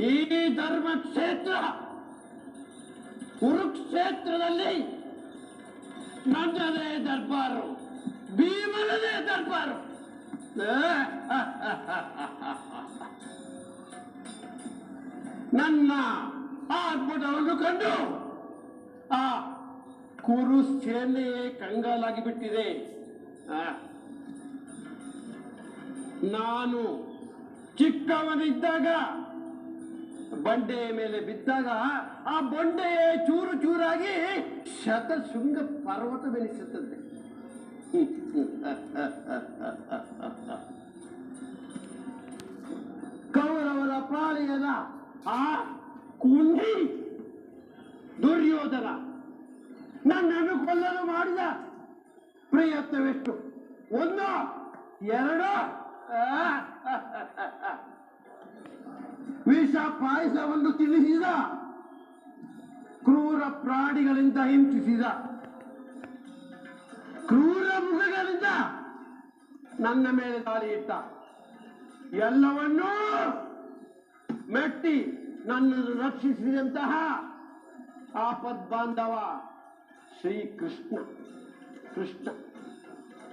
ಈ ಧರ್ಮಕ್ಷೇತ್ರ ಕುರುಕ್ಷೇತ್ರದಲ್ಲಿ ನಮ್ಮದೇ ದರ್ಬಾರು, ಭೀಮನದೇ ದರ್ಬಾರು. ನನ್ನ ಅದ್ಭುತವನ್ನು ಕಂಡು ಆ ಕುರು ಸೇನೆಯೇ ಕಂಗಾಲಾಗಿ ಬಿಟ್ಟಿದೆ ನಾನು ಚಿಕ್ಕವನಿದ್ದಾಗ ಬಂಡೆಯ ಮೇಲೆ ಬಿದ್ದಾಗ ಆ ಬಂಡೆಯೇ ಚೂರು ಚೂರಾಗಿ ಶತಶೃಂಗ ಪರ್ವತವೆನಿಸುತ್ತದೆ. ಕೌರವರ ಪಾಳೆಯದ ಆ ಕುಂಡಿ ದುರ್ಯೋಧನ ನನ್ನನ್ನು ಕೊಲ್ಲಲು ಮಾಡಿದ ಪ್ರಯತ್ನವೆಷ್ಟು? ಒಂದು, ಎರಡು ವಿಷ ಪಾಯಸವನ್ನು ತಿನ್ನಿಸಿದ. ಕ್ರೂರ ಪ್ರಾಣಿಗಳಿಂದ ಹಿಂಸಿಸಿದ. ಕ್ರೂರ ಮುಖಗಳಿಂದ ನನ್ನ ಮೇಲೆ ದಾಳಿ ಇಟ್ಟ. ಎಲ್ಲವನ್ನೂ ಮೆಟ್ಟಿ ನನ್ನನ್ನು ರಕ್ಷಿಸಿದಂತಹ ಆಪದ್ ಬಾಂಧವ ಶ್ರೀಕೃಷ್ಣ ಕೃಷ್ಣ.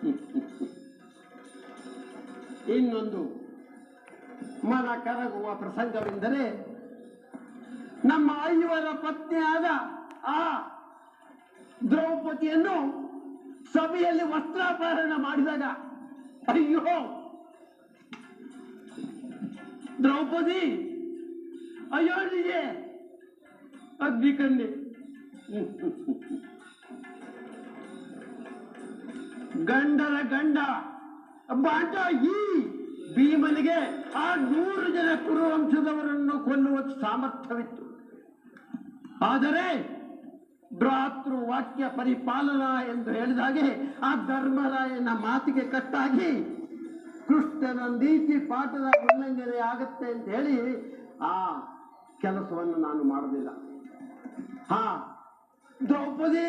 ಇನ್ನೊಂದು ಮನ ಕರಗುವ ಪ್ರಸಂಗವೆಂದರೆ ನಮ್ಮ ಐವರ ಪತ್ನಿಯಾದ ಆ ದ್ರೌಪದಿಯನ್ನು ಸಭೆಯಲ್ಲಿ ವಸ್ತ್ರಾಪಹರಣ ಮಾಡಿದಾಗ, ಅಯ್ಯೋ! ದ್ರೌಪದಿ, ಅಯ್ಯೋ ನಿಜೆ ಕಣ್ಣಿ. ಗಂಡರ ಗಂಡ. ಬಾಟ ಈ ಭೀಮನಿಗೆ ಆ ನೂರು ಜನ ಕುರುವಂಶದವರನ್ನು ಕೊಲ್ಲುವ ಸಾಮರ್ಥ್ಯವಿತ್ತು. ಆದರೆ ಭ್ರಾತೃ ವಾಕ್ಯ ಪರಿಪಾಲನಾ ಎಂದು ಹೇಳಿದ ಹಾಗೆ ಆ ಧರ್ಮರಾಯನ ಮಾತಿಗೆ ಕಟ್ಟಾಗಿ ಕೃಷ್ಣನ ನೀತಿ ಪಾಠದ ಉಲ್ಲಂಘನೆ ಆಗತ್ತೆ ಅಂತ ಹೇಳಿ ಆ ಕೆಲಸವನ್ನು ನಾನು ಮಾಡಲಿಲ್ಲ ಹಾ, ದ್ರೌಪದಿ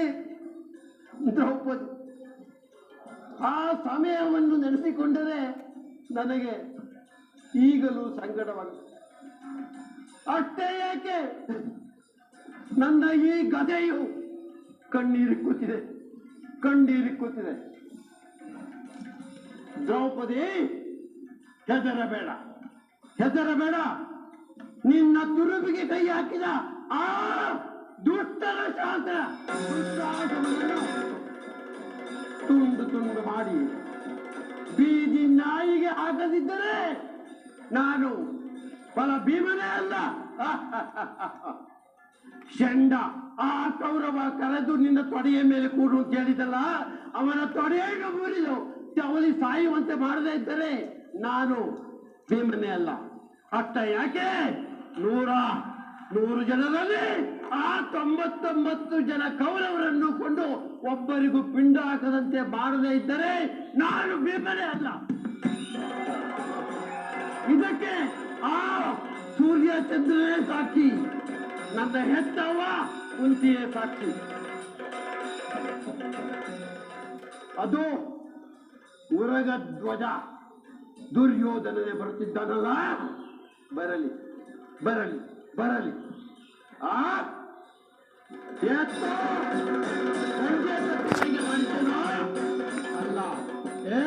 ದ್ರೌಪದಿ, ಆ ಸಮಯವನ್ನು ನೆನೆಸಿಕೊಂಡರೆ ನನಗೆ ಈಗಲೂ ಸಂಕಟವಾಗುತ್ತೆ ಅಷ್ಟೇ ಯಾಕೆ ನನ್ನ ಈ ಗದೆಯು ಕಣ್ಣೀರಿ ಕೂತಿದೆ ಕಣ್ಣೀರಿ ಕೂತಿದೆ ದ್ರೌಪದಿ, ಹೆದರಬೇಡ ಹೆದರಬೇಡ. ನಿನ್ನ ತುರುಬಿಗೆ ಕೈ ಹಾಕಿದ ಆ ದುಷ್ಟರ ಶಾಸ್ತ್ರ ತುಂಡು ತುಂಡು ಮಾಡಿ ನಾಯಿಗೆ ಹಾಕದಿದ್ದರೆ ನಾನು ಫಲ ಭೀಮನೇ ಅಲ್ಲ. ಶಂಡ, ಆ ಕೌರವ ಕರೆದು ನಿನ್ನ ತೊಡೆಯ ಮೇಲೆ ಕೂಡು ಅಂತ ಹೇಳಿದಲ್ಲ, ಅವನ ತೊಡೆಯನ್ನು ಮುರಿದು ಅವಲಿ ಸಾಯುವಂತೆ ಮಾಡದೇ ಇದ್ದರೆ ನಾನು ಭೀಮನೇ ಅಲ್ಲ. ಅಷ್ಟ ಯಾಕೆ? ನೂರ ನೂರು ಜನರಲ್ಲಿ ಆ ತೊಂಬತ್ತೊಂಬತ್ತು ಜನ ಕೌರವರನ್ನು ಕೊಂಡು ಒಬ್ಬರಿಗೂ ಪಿಂಡ ಹಾಕದಂತೆ ಮಾಡದೇ ಇದ್ದರೆ ನಾನು ಭೀಮನೇ ಅಲ್ಲ. ಇದಕ್ಕೆ ಆ ಸೂರ್ಯ ಚಂದ್ರನೇ ಸಾಕ್ಷಿ ನನ್ನ ಹೆತ್ತವ ಕುಂತಿಯೇ ಸಾಕ್ಷಿ ಅದು ಉರಗ ಧ್ವಜ ದುರ್ಯೋಧನನೇ ಬರುತ್ತಿದ್ದಾನಲ್ಲ ಬರಲಿ ಬರಲಿ ಬರಲಿ ಆ ಎತ್ತು ಸಂಜೆ ಕತ್ತಿಗೆ ಮಾಡಿದೆನೋ? ಅಲ್ಲ ಏ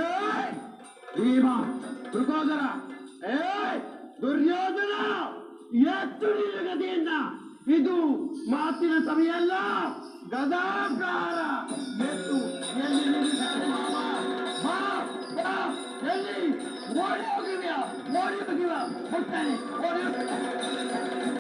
ಭೀಮ ಮೃಗೋದರ ಏ ದುರ್ಯೋಧನ ನಿನ್ನ ಗದೆಯನ್ನ ಇದು ಮಾತಿನ ಸಮಯ ಅಲ್ಲ ಗದಾಕಾರ ಎತ್ತು ಎಲ್ಲಿ? ಓಡಿ ಹೋಗಿವ್ಯಾ ಓಡಿ ಹೋಗಿವ ಹೋಗ್ತಾನೆ ಓಡಿ